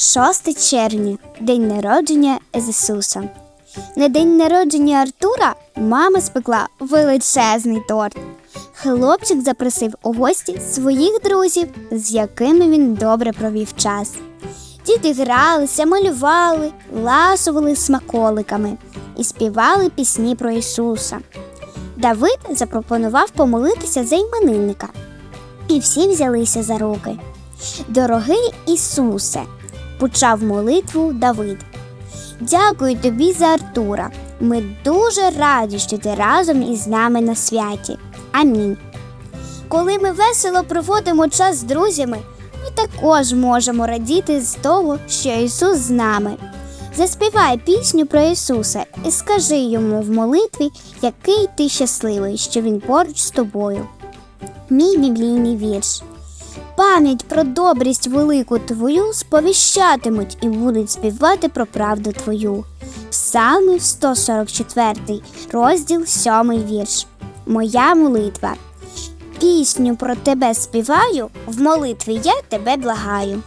6 червня день народження Ісуса. На день народження Артура мама спекла величезний торт. Хлопчик запросив у гості своїх друзів, з якими він добре провів час. Діти гралися, малювали, ласували смаколиками і співали пісні про Ісуса. Давид запропонував помолитися за іменинника. І всі взялися за руки. Дорогий Ісусе, почав молитву Давид. Дякую тобі за Артура. Ми дуже раді, що ти разом із нами на святі. Амінь. Коли ми весело проводимо час з друзями, ми також можемо радіти з того, що Ісус з нами. Заспівай пісню про Ісуса і скажи йому в молитві, який ти щасливий, що Він поруч з тобою. Мій біблійний вірш. Пам'ять про добрість велику твою сповіщатимуть і будуть співати про правду твою. Псалми 144, розділ 7 вірш. Моя молитва. Пісню про тебе співаю, в молитві я тебе благаю.